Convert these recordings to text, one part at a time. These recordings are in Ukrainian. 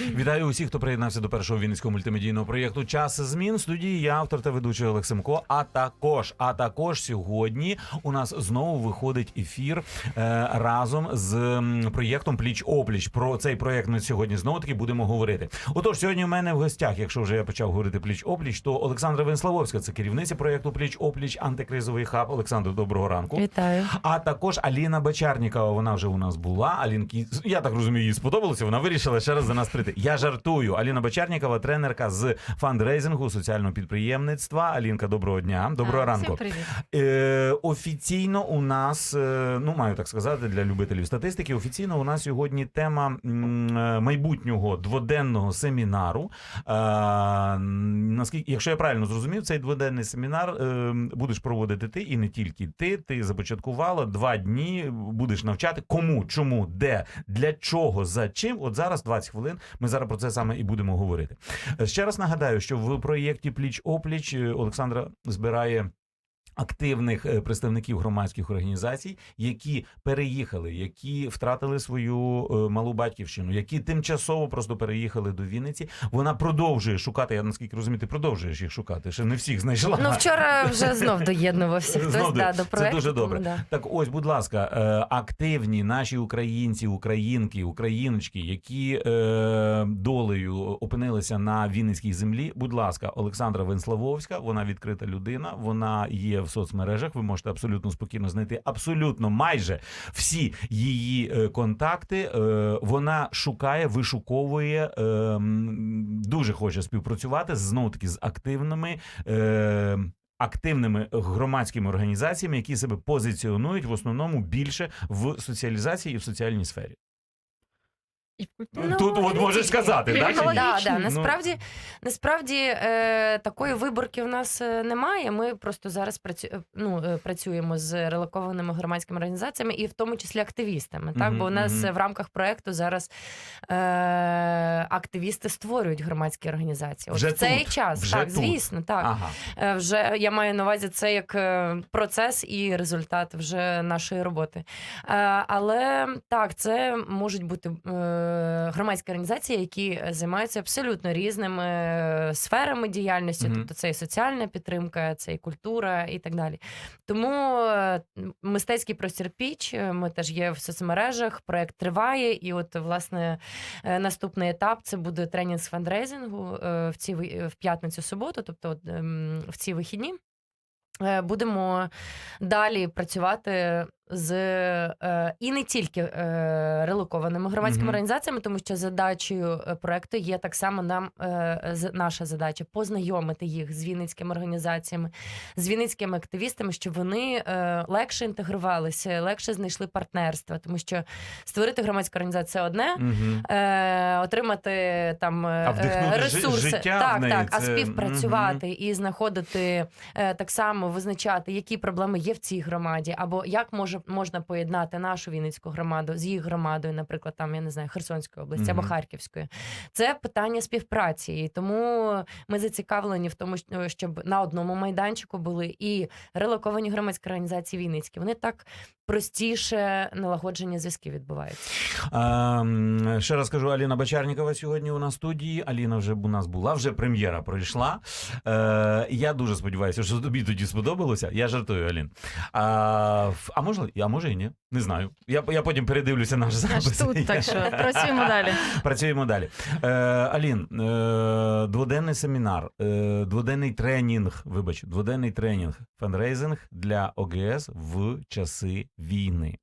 Вітаю усіх, хто приєднався до першого вінницького мультимедійного проєкту Час змін. Студії я автор та ведучий Олег Семко. А також, а також сьогодні у нас знову виходить ефір е, разом з проєктом Пліч Опліч. Про цей проєкт ми сьогодні знову таки будемо говорити. Отож, сьогодні у мене в гостях, якщо вже я почав говорити Пліч Опліч, то Олександра Венславовська, це керівниця проєкту Пліч Опліч, антикризовий хаб. Олександр, доброго ранку. Вітаю. А також Аліна Бачарнікова, вона вже у нас була. Алінки, я так розумію, їй сподобалося. Вона вирішила ще раз за нас прийти. Я жартую. Аліна Бачарнікова, тренерка з фандрейзингу, соціального підприємництва. Алінка, доброго дня. Доброго ранку. Всім. Е, офіційно у нас, е, ну маю так сказати, для любителів статистики. Офіційно у нас сьогодні тема е, майбутнього дводенного семінару. Е, наскільки, якщо я правильно зрозумів, цей дводенний семінар е, будеш проводити ти і не тільки ти. Ти започаткувала два дні, будеш навчати кому, чому, де, для чого, за чим. От зараз 20 хвилин. Ми зараз про це саме і будемо говорити. Е, Ще раз нагадаю, що в проєкті Пліч опліч Олександра збирає. Активних е, представників громадських організацій, які переїхали, які втратили свою е, малу батьківщину, які тимчасово просто переїхали до Вінниці. Вона продовжує шукати. Я наскільки розумію, ти продовжуєш їх шукати. Ще не всіх знайшла. Ну вчора вже знов доєднувався хтось Знов да, до- до це проекту. дуже тому добре. да. Так, ось, будь ласка, е, активні наші українці, українки, україночки, які е, долею опинилися на Вінницькій землі. Будь ласка, Олександра Венславовська, вона відкрита людина, вона є в соцмережах. Ви можете абсолютно спокійно знайти абсолютно майже всі її е, контакти. Е, вона шукає, вишуковує, е, дуже хоче співпрацювати знову таки з активними. Активними громадськими організаціями, які себе позиціонують в основному більше в соціалізації і в соціальній сфері. Ну, Тут от можеш сказати, так? чи ні? Да, да. Ну. Насправді, насправді е, такої виборки в нас е, немає. Ми просто зараз працю, е, ну, е, працюємо з релокованими громадськими організаціями і в тому числі активістами. Так, Мгм, бо у нас мгм. е, в рамках проекту зараз е, активісти створюють громадські організації. От Вже в цей тут, час, вже так, тут. звісно, так. Ага. Е, Вже я маю на увазі це як е, процес і результат вже нашої роботи. Е, Але так, це можуть бути е, громадські організації, які займаються абсолютно різними е, сферами діяльності, Мгм. тобто це і соціальна підтримка, це і культура, і так далі. Тому е, мистецький простір Піч е, ми теж є в соцмережах. Проект триває, і от власне наступний етап це буде тренінг з фандрейзингу в ці в п'ятницю суботу, тобто ем, в ці вихідні. Будемо далі працювати з е, і не тільки е, релокованими громадськими Мгм. організаціями, тому що задачею е, проекту є так само нам е, наша задача познайомити їх з вінницькими організаціями, з вінницькими активістами, щоб вони е, легше інтегрувалися, легше знайшли партнерства, тому що створити громадську організацію це одне. Мгм. Е, отримати там е, А ресурси, життя в так, неї так, а це- співпрацювати і знаходити е, так само визначати, які проблеми є в цій громаді, або як може можна поєднати нашу Вінницьку громаду з їх громадою, наприклад, там я не знаю Херсонської області або Харківської. Це питання співпраці, і тому ми зацікавлені в тому, що- щоб на одному майданчику були і релоковані громадські організації Вінницькі. Вони так простіше налагодження зв'язків відбувається. Ем, ще раз кажу, Аліна Бачарнікова сьогодні у нас в студії. Аліна вже у нас була, вже прем'єра пройшла. Е, я дуже сподіваюся, що тобі тоді сподобалося. Я жартую, Алін. А, а може, а може і ні. Не знаю. Я, я потім передивлюся наш запис. тут, так що працюємо далі. Працюємо далі. Е, Алін, е, дводенний семінар, е, дводенний тренінг, вибач, дводенний тренінг, фандрейзинг для ОГС в часи війни.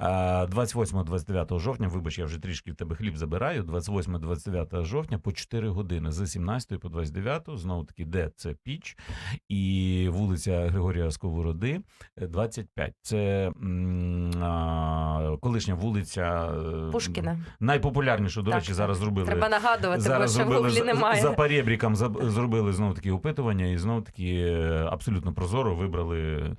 Е, 28-29 жовтня, вибач, я вже трішки в тебе хліб забираю. 28-29 жовтня по 4 години з 17 по 29, знову таки, де це піч, і вулиця Григорія Сковороди, е, 25. Це м, а, колишня вулиця е, Пушкіна. Найпопулярнішу, до Так, речі, зараз зробили. Треба нагадувати, бо Зараз ще в зробили гуглі немає. за перебріком за, зробили знову такі опитування, і знову таки е, абсолютно прозоро вибрали.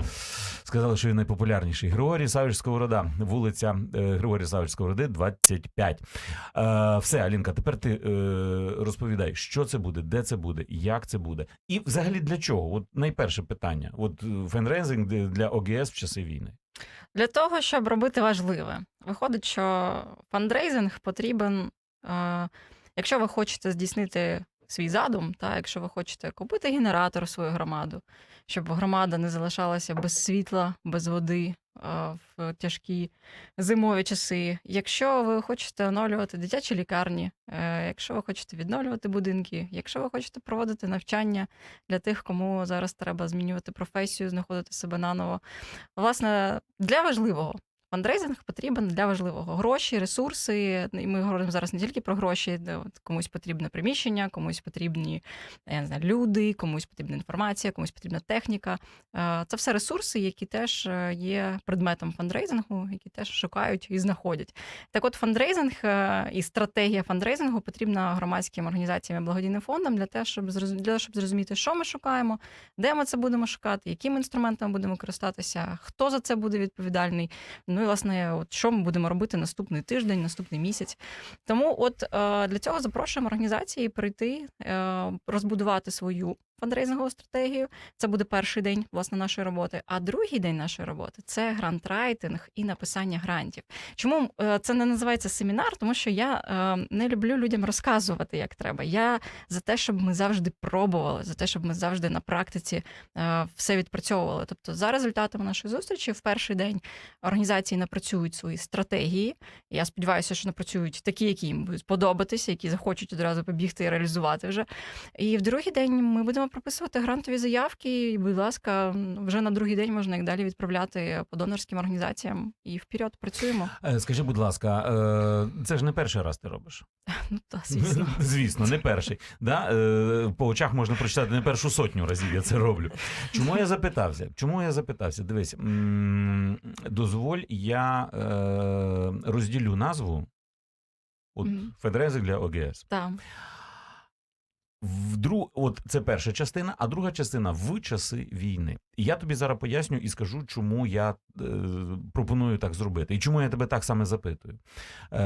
Сказали, що він найпопулярніший. Григорій Савич Сковорода, вулиця е, Григорія Савича Сковороди, 25. Е, все, Алінка, тепер ти е, розповідай, що це буде, де це буде, як це буде, і взагалі для чого? От найперше питання. От фенрейзинг для- ОГС в часи війни. Для того, щоб робити важливе, виходить, що фандрейзинг потрібен, якщо ви хочете здійснити свій задум, та якщо ви хочете купити генератор в свою громаду, щоб громада не залишалася без світла, без води в тяжкі зимові часи. Якщо ви хочете оновлювати дитячі лікарні, е, якщо ви хочете відновлювати будинки, якщо ви хочете проводити навчання для тих, кому зараз треба змінювати професію, знаходити себе наново. Власне, для важливого. Фандрейзинг потрібен для важливого. Гроші, ресурси. І ми говоримо зараз не тільки про гроші, от комусь потрібне приміщення, комусь потрібні я не знаю, люди, комусь потрібна інформація, комусь потрібна техніка. Е, Це все ресурси, які теж е, є предметом фандрейзингу, які теж шукають і знаходять. Так от фандрейзинг е, і стратегія фандрейзингу потрібна громадським організаціям і благодійним фондам для того, щоб зрозуміти, що ми шукаємо, де ми це будемо шукати, якими інструментами будемо користатися, хто за це буде відповідальний. Ну і власне, от що ми будемо робити наступний тиждень, наступний місяць. Тому, от е, для цього запрошуємо організації прийти, е, розбудувати свою фандрейзингову стратегію. Це буде перший день власне нашої роботи. А другий день нашої роботи це грантрайтинг і написання грантів. Чому е, це не називається семінар? Тому що я е, не люблю людям розказувати, як треба. Я за те, щоб ми завжди пробували, за те, щоб ми завжди на практиці е, все відпрацьовували. Тобто, за результатами нашої зустрічі, в перший день організації напрацюють свої стратегії. Я сподіваюся, що напрацюють такі, які їм будуть подобатися, які захочуть одразу побігти і реалізувати вже. І в другий день ми будемо прописувати грантові заявки. І, будь ласка, вже на другий день можна їх далі відправляти по донорським організаціям. І вперед працюємо. Е, Скажи, будь ласка, е, це ж не перший раз ти робиш. Ну та звісно. Звісно, не перший. Да? Е, По очах можна прочитати не першу сотню разів я це роблю. Чому я запитався? Чому я запитався? Дивись, дозволь, я розділю назву. От Мгм. Федрезик для ОГС. Так. В друг... От це перша частина, а друга частина в часи війни. І я тобі зараз поясню і скажу, чому я е, пропоную так зробити, і чому я тебе так саме запитую. Е,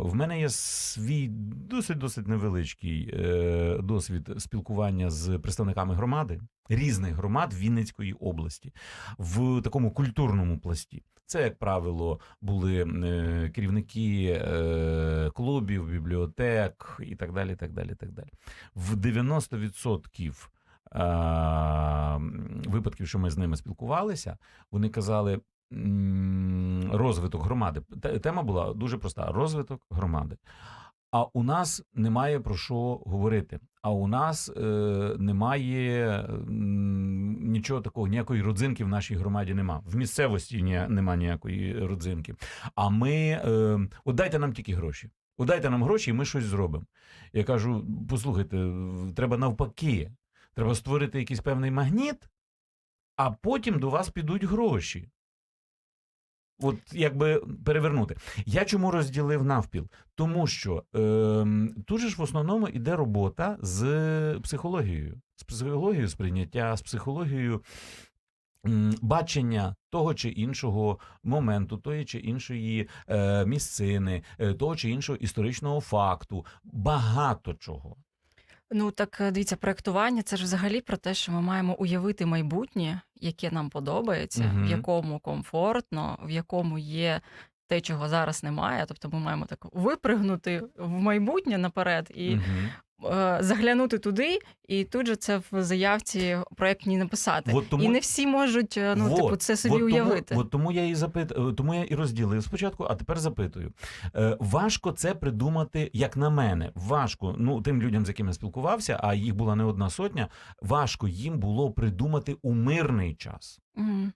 в мене є свій досить досить невеличкий е, досвід спілкування з представниками громади різних громад Вінницької області в такому культурному пласті. Це, як правило, були е, керівники е, клубів, бібліотек і так далі. так далі, так далі. В 90% е, випадків, що ми з ними спілкувалися, вони казали. Розвиток громади. Тема була дуже проста: розвиток громади. А у нас немає про що говорити. А у нас е, немає нічого такого, ніякої родзинки в нашій громаді нема. В місцевості ні, нема ніякої родзинки. А ми е, от дайте нам тільки гроші. От дайте нам гроші, і ми щось зробимо. Я кажу: послухайте, треба навпаки, треба створити якийсь певний магніт, а потім до вас підуть гроші. От якби перевернути. Я чому розділив навпіл? Тому що е, тут же ж в основному іде робота з психологією, з психологією сприйняття, з психологією м, бачення того чи іншого моменту, тої чи іншої е, місцини, е, того чи іншого історичного факту, багато чого. Ну так е, дивіться, проектування це ж взагалі про те, що ми маємо уявити майбутнє, яке нам подобається, угу. в якому комфортно, в якому є те, чого зараз немає. Тобто ми маємо так випригнути в майбутнє наперед і Мгм. Е, заглянути туди, і тут же це в заявці проектній написати. От тому- І не всі можуть е, ну, Вот, типу, це собі от уявити. Тому, от тому я і запит, е, тому я і розділив спочатку, а тепер запитую. Е, важко це придумати, як на мене. Важко. Ну, тим людям, з якими я спілкувався, а їх була не одна сотня. Важко їм було придумати у мирний час. Мгм.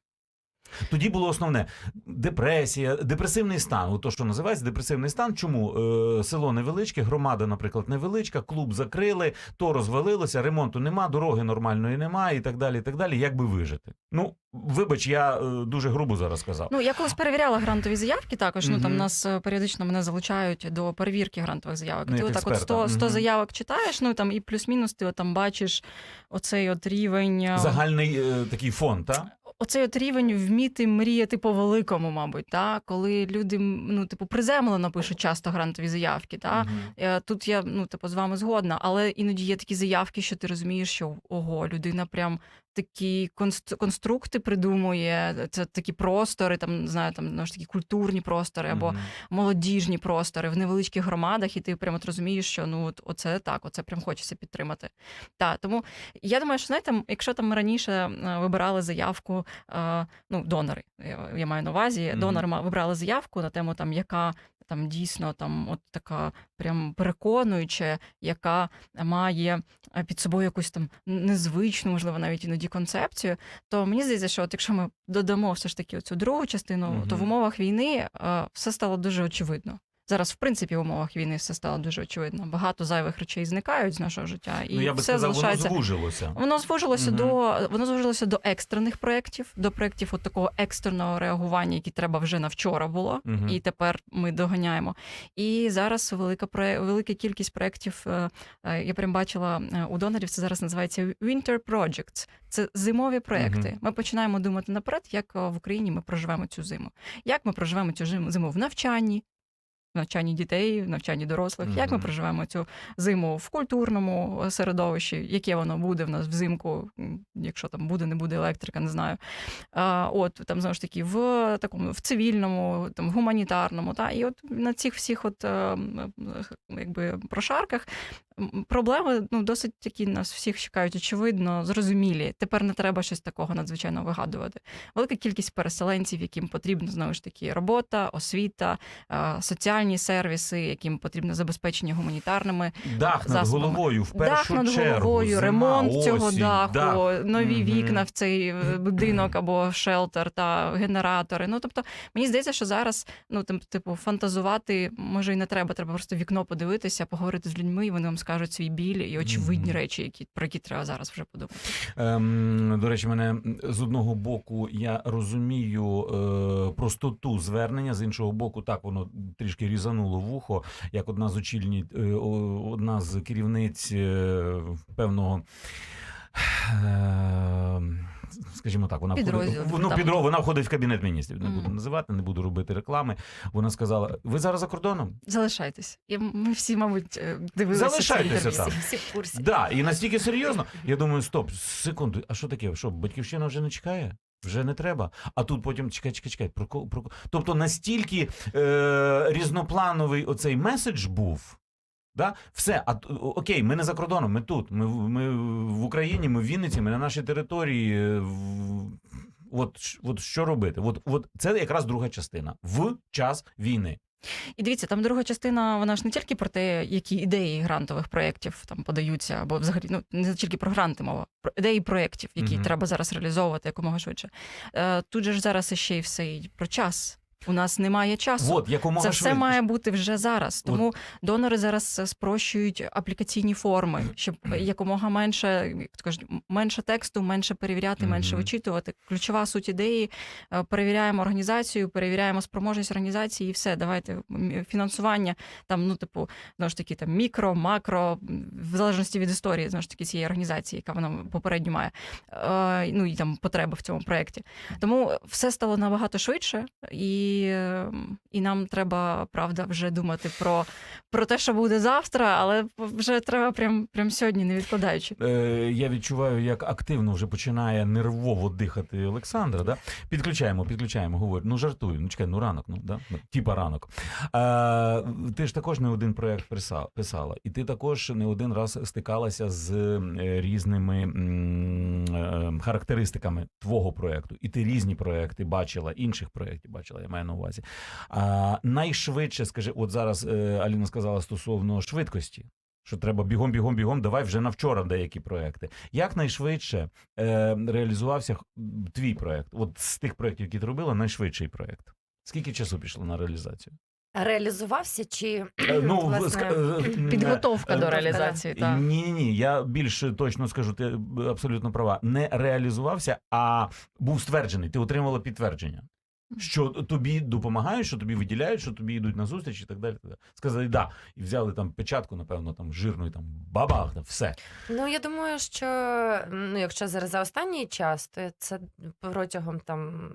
Тоді було основне депресія, депресивний стан. От то, що називається депресивний стан. Чому е, село невеличке, громада, наприклад, невеличка, клуб закрили, то розвалилося, ремонту нема, дороги нормальної немає, і так далі. І так далі. Як би вижити? Ну, вибач, я е, дуже грубо зараз сказав. Ну, я колись перевіряла грантові заявки також. Ну там нас е, періодично мене залучають до перевірки грантових заявок. Ну, ти отак от експерта. 100, 100 Мгм. заявок читаєш, ну там і плюс-мінус ти от там бачиш оцей от рівень. е, Загальний е, такий фон, так? Оцей от рівень вміти мріяти по великому, мабуть, та? коли люди ну, типу, приземлено пишуть часто грантові заявки. Та? Е, Тут я ну, типу, з вами згодна, але іноді є такі заявки, що ти розумієш, що ого, людина прям такі конст- конструкти придумує, це такі простори, там, не знаю, там, ну, ж такі культурні простори або Мгм. молодіжні простори в невеличких громадах, і ти прямо от розумієш, що ну от оце так, оце прям хочеться підтримати. Та, тому я думаю, що знаєте, якщо там раніше е, вибирали заявку, е, ну, донори, я, маю на увазі, Мгм. донори ма- вибрали заявку на тему, там, яка там дійсно там от така прям переконуюча, яка має е, під собою якусь там незвичну, можливо, навіть іноді концепцію, то мені здається, що от якщо ми додамо все ж таки цю другу частину, то в умовах війни е, все стало дуже очевидно. Зараз, в принципі, в умовах війни все стало дуже очевидно. Багато зайвих речей зникають з нашого життя, і Ну, я би все сказав, залишається. воно звужилося. Воно звужилося Мгм. до воно звужилося до екстрених проєктів, до проєктів от такого екстреного реагування, які треба вже на вчора було, Мгм. і тепер ми доганяємо. І зараз велика велика кількість проєктів. е, е, Я прям бачила е, у донорів. Це зараз називається Winter Projects. Це зимові проєкти. Мгм. Ми починаємо думати наперед, як в Україні ми проживемо цю зиму. Як ми проживемо цю зиму в навчанні, в навчанні дітей, в навчанні дорослих, як ми проживемо цю зиму в культурному середовищі, яке воно буде в нас взимку, якщо там буде, не буде електрика, не знаю. А, от там знову ж таки в такому в цивільному, там в гуманітарному. Та і от на цих всіх от е, якби прошарках проблеми ну досить такі нас всіх чекають, очевидно, зрозумілі. Тепер не треба щось такого надзвичайно вигадувати. Велика кількість переселенців, яким потрібна знову ж таки робота, освіта, соціальні сервіси, яким потрібне забезпечення гуманітарними Дах над засобами. головою в першу дах над чергу. головою, зима, ремонт цього даху, дах. нові Мгм. вікна в цей е, будинок або шелтер та генератори. Ну тобто, мені здається, що зараз ну тим, типу, фантазувати може і не треба. Треба просто вікно подивитися, поговорити з людьми, і вони вам скажуть свій біль і очевидні Мгм. речі, які про які треба зараз вже подумати. Ем, до речі, мене з одного боку я розумію е, простоту звернення, з іншого боку, так воно трішки різануло вухо, як одна з очільні, е, одна з керівниць е, певного. Е, Скажімо так, вона входить, ну, там. підро, вона входить в кабінет міністрів. Не буду називати, не буду робити реклами. Вона сказала: ви зараз за кордоном? Залишайтесь. І ми всі, мабуть, е, дивилися. це Залишайтеся інтерв'ю. там. Всі, всі в курсі. Да, і настільки серйозно. Я думаю, стоп, секунду, а що таке? Що, батьківщина вже не чекає? Вже не треба. А тут потім чекай, чекай, чекай. Про, ко- про... ко- Тобто настільки е, різноплановий оцей меседж був. Да? Все, а окей, ми не за кордоном, ми тут. Ми, в- ми в Україні, ми в Вінниці, ми на нашій території. е, В... От, от що робити? От, от це якраз друга частина в час війни. І дивіться, там друга частина, вона ж не тільки про те, які ідеї грантових проєктів там подаються, або взагалі ну не тільки про гранти мова, про ідеї проєктів, які Мгм. треба зараз реалізовувати якомога швидше. Е, тут же ж зараз іще й все й про час. У нас немає часу. От, якомога Це все має бути вже зараз. Тому донори зараз е, спрощують аплікаційні форми, щоб якомога менше кажуть, менше тексту, менше перевіряти, менше вичитувати. Ключова суть ідеї: е, перевіряємо організацію, перевіряємо спроможність організації, і все. Давайте фінансування там, ну типу, знову ж таки, там мікро, макро, в залежності від історії, знову ж таки, цієї організації, яка вона попередньо має. Е, Ну і там потреби в цьому проєкті. Тому все стало набагато швидше, і, е, і нам треба, правда, вже думати про, про те, що буде завтра, але вже треба прям, прям сьогодні, не відкладаючи. Е, я відчуваю, як активно вже починає нервово дихати Олександра. Да? Підключаємо, підключаємо, говорю. Ну жартую, ну чекай, ну ранок, ну да? Ну, типа ранок. Е, ти ж також не один проект писала, і ти також не один раз стикалася з е, різними е, характеристиками твого проекту. І ти різні проекти бачила, інших проєктів бачила, я маю на увазі. А, найшвидше, скажи, от зараз е, Аліна сказала стосовно швидкості. Що треба бігом, бігом, бігом, давай вже на вчора деякі проекти. Як найшвидше е, реалізувався твій проект? От з тих проєктів, які ти робила, найшвидший проект. Скільки часу пішло на реалізацію? Реалізувався чи ну, власне, Підготовка до реалізації. Так. Ні, ні, ні. Я більш точно скажу, ти абсолютно права. Не реалізувався, а був стверджений. Ти отримала підтвердження. Що тобі допомагають, що тобі виділяють, що тобі йдуть на зустріч і так далі. так далі. Сказали да, і взяли там печатку, напевно, там жирну, і там бабах, там все. Ну, я думаю, що ну, якщо зараз за останній час, то це протягом там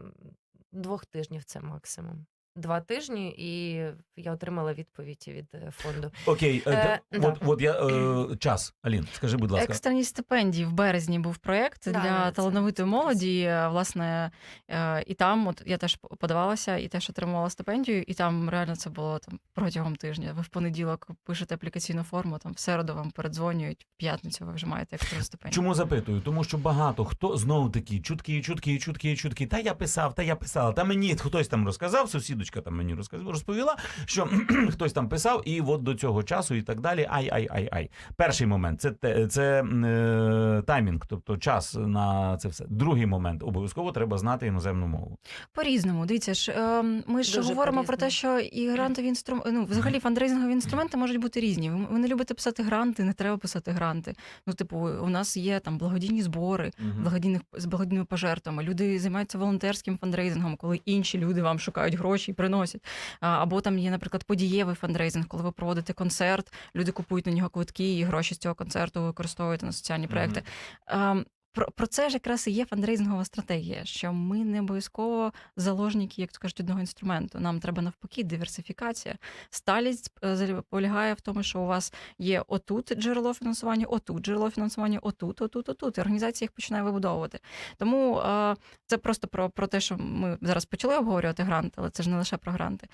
двох тижнів це максимум. Два тижні, і я отримала відповідь від е, фонду. Окей, е, Е, да. от, от я е, час. Алін, скажи, будь ласка. Екстрені стипендії в березні був проєкт Да, для це- талановитої це молоді. е, Власне, е, і там, от я теж подавалася і теж отримувала стипендію, і там реально це було там протягом тижня. Ви в понеділок пишете аплікаційну форму, там в середу вам передзвонюють, в п'ятницю ви вже маєте екстрену стипендію. Чому запитую? Тому що багато хто знову такі чутки, чутки, чутки, чутки. Та я писав, та я писала. Та мені хтось там розказав, сусідочка там мені розповіла, що хтось там писав, і от до цього часу і так далі. Ай, ай, ай, ай. Перший момент це те- це е, таймінг, тобто час на це все. Другий момент обов'язково треба знати іноземну мову. По-різному, дивіться ж, е, ми ж Дуже говоримо про те, що і грантові інструменти, ну, взагалі фандрейзингові інструменти можуть бути різні. Ви, ви не любите писати гранти, не треба писати гранти. Ну, типу, у нас є там благодійні збори, благодійних з благодійними пожертвами. Люди займаються волонтерським фандрейзингом, коли інші люди вам шукають гроші приносять. Або там є, наприклад, подієвий фандрейзинг, коли ви проводите концерт, люди купують на нього квитки, і гроші з цього концерту ви використовуєте на соціальні проекти. Ем, Про, про це ж якраз і є фандрейзингова стратегія, що ми не обов'язково заложники, як то кажуть, одного інструменту. Нам треба навпаки диверсифікація. Сталість е, полягає в тому, що у вас є отут джерело фінансування, отут джерело фінансування, отут, отут, отут. І організація їх починає вибудовувати. Тому е, це просто про, про те, що ми зараз почали обговорювати гранти, але це ж не лише про гранти.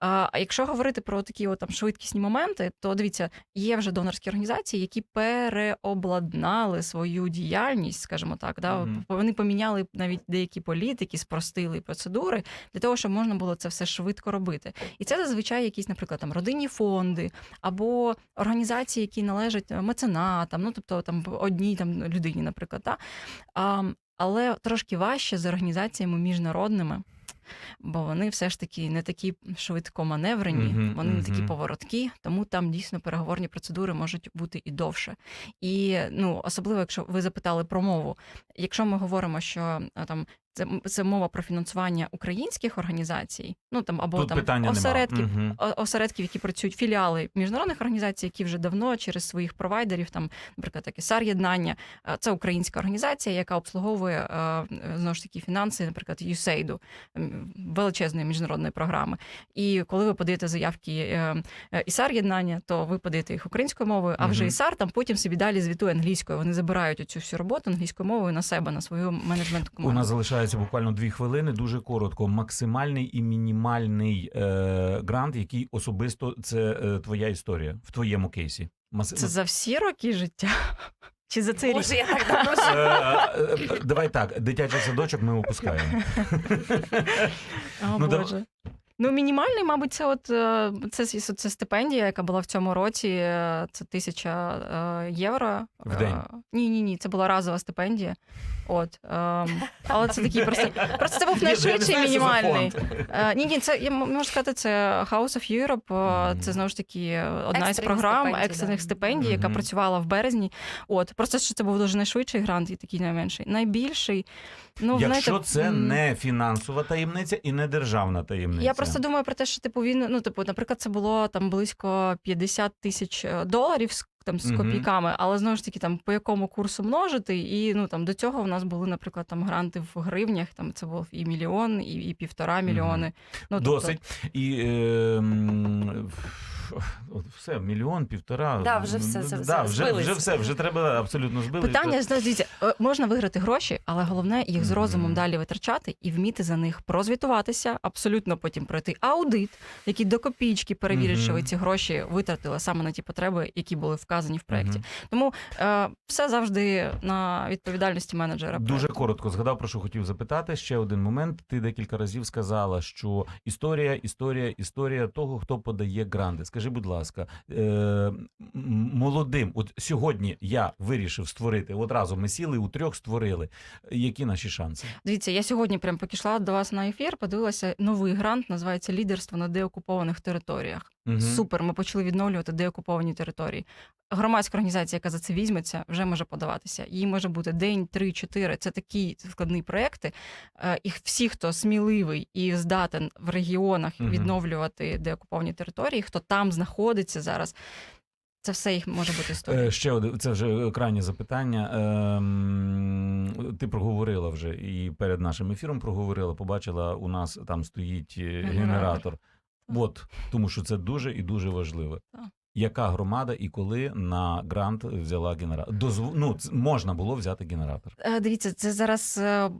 А а якщо говорити про такі от, там швидкісні моменти, то дивіться, є вже донорські організації, які переобладнали свою діяльність, скажімо так. Да? Мгм. Вони поміняли навіть деякі політики, спростили процедури для того, щоб можна було це все швидко робити. І це зазвичай якісь, наприклад, там родинні фонди або організації, які належать е, меценатам, ну тобто там одній там людині, наприклад. Да? А, але трошки важче з організаціями міжнародними. Бо вони все ж таки не такі швидко маневрені, Мгм, вони не такі повороткі, тому там дійсно переговорні процедури можуть бути і довше. І ну особливо, якщо ви запитали про мову. Якщо ми говоримо, що там це, це мова про фінансування українських організацій, ну там або Тут там осередків, о- осередків, які працюють філіали міжнародних організацій, які вже давно через своїх провайдерів, там, наприклад, як САР єднання, е, це українська організація, яка обслуговує е, знову ж таки фінанси, наприклад, USAID, величезної міжнародної програми. І коли ви подаєте заявки е, е, ІСАР єднання, то ви подаєте їх українською мовою, а вже Мгм. ІСАР там потім собі далі звітує англійською. Вони забирають оцю всю роботу англійською мовою на себе, на свою менеджмент У команду. нас залишається буквально дві хвилини. Дуже коротко. Максимальний і мінімальний е, грант, який особисто це е, твоя історія в твоєму кейсі. Мас... Це за всі роки життя. Чи за цей рік? Я так давно Е, е, е, Давай так, дитячий садочок ми опускаємо. О, Ну, да- Боже. Ну, мінімальний, мабуть, це от це, це, це стипендія, яка була в цьому році. Це тисяча євро. В день? Ні, ні, ні, це була разова стипендія. От, ем, але це такий просто. Просто це був найшвидший мінімальний. Е, ні, ні, це я можу сказати, це House of Europe. е, Це знову ж таки одна із програм екстрених да. стипендій, яка працювала в березні. От просто що це був дуже найшвидший грант і такий найменший. Найбільший. Ну, Якщо знаєте, це не фінансова таємниця і не державна таємниця. я просто думаю про те, що типу він, ну типу, наприклад, це було там близько 50 тисяч е, доларів з там з копійками, але знову ж таки, там по якому курсу множити, і ну там до цього в нас були, наприклад, там гранти в гривнях. Там це був і мільйон, і, і півтора мільйони. Ну тобто, Досить. І е, все, мільйон, півтора. Да, вже все, Да, все, вже, збились. вже все, вже треба абсолютно збили. Питання знову дивіться, е, можна виграти гроші, але головне їх з розумом далі витрачати і вміти за них прозвітуватися, абсолютно потім пройти аудит, який до копійки перевірить, що ви ці гроші витратили саме на ті потреби, які були вказані в проєкті. Тому е, все завжди на відповідальності менеджера. Дуже коротко згадав, про що хотів запитати. Ще один момент. Ти декілька разів сказала, що історія, історія, історія того, хто подає гранди. Скажи, будь ласка, е, молодим, от сьогодні я вирішив створити. Одразу ми сіли у трьох створили. Які наші шанси? Дивіться, я сьогодні прям поки до вас на ефір, подивилася новий грант, називається Лідерство на деокупованих територіях. Мгм. Супер, ми почали відновлювати деокуповані території. Громадська організація, яка за це візьметься, вже може подаватися. Їй може бути день, три, чотири. Це такі складні проекти. Е, І всі, хто сміливий і здатен в регіонах відновлювати деокуповані території, хто там знаходиться зараз. Це все їх може бути історія. Е, Ще одне, це вже крайнє запитання. Ем, ти проговорила вже і перед нашим ефіром проговорила, побачила, у нас там стоїть е, Генератор. От, тому що це дуже і дуже важливо. Яка громада і коли на грант взяла генератор? Дозв... Ну, можна було взяти генератор. Е, Дивіться, це зараз е,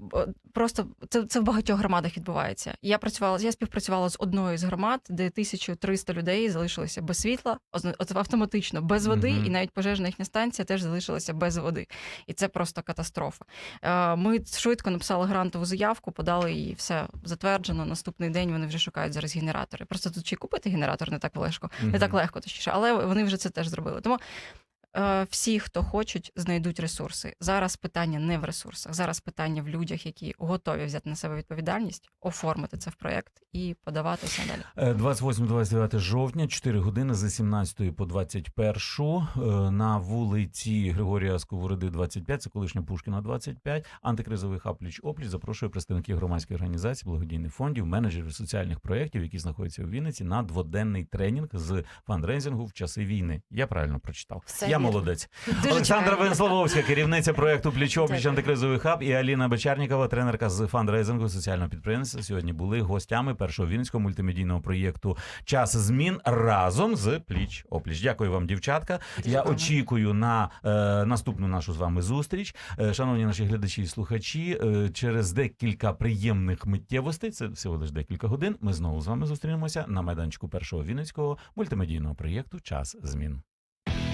просто це, це в багатьох громадах відбувається. Я працювала, я співпрацювала з одною з громад, де 1300 людей залишилися без світла, автоматично без води, Мгм. і навіть пожежна їхня станція теж залишилася без води. І це просто катастрофа. Е, Ми швидко написали грантову заявку, подали її, все затверджено. Наступний день вони вже шукають зараз генератори. Просто тут й купити генератор не так важко, не так легко, точніше, але вони вже це теж зробили. Тому всі, хто хочуть, знайдуть ресурси. Зараз питання не в ресурсах, зараз питання в людях, які готові взяти на себе відповідальність, оформити це в проєкт і подаватися далі. Е, 28-29 жовтня, 4 години з 17 по 21 е, на вулиці Григорія Сковороди, 25, це колишня Пушкіна, 25, антикризовий хаб пліч опліч запрошує представників громадських організацій, благодійних фондів, менеджерів соціальних проєктів, які знаходяться у Вінниці, на дводенний тренінг з фандрейзингу в часи війни. Я правильно прочитав. Все Я. молодець. Дуже Олександра чекаємо. Венславовська, керівниця проєкту пліч антикризовий хаб, і Аліна Бечарнікова, тренерка з фандрейзингу соціального підприємства. Сьогодні були гостями першого вінницького мультимедійного проєкту Час змін разом з пліч опліч. Дякую вам, дівчатка. Я очікую на е, наступну нашу з вами зустріч. Е, шановні наші глядачі і слухачі, е, через декілька приємних миттєвостей, це всього лише декілька годин. Ми знову з вами зустрінемося на майданчику першого вінницького мультимедійного проєкту Час змін.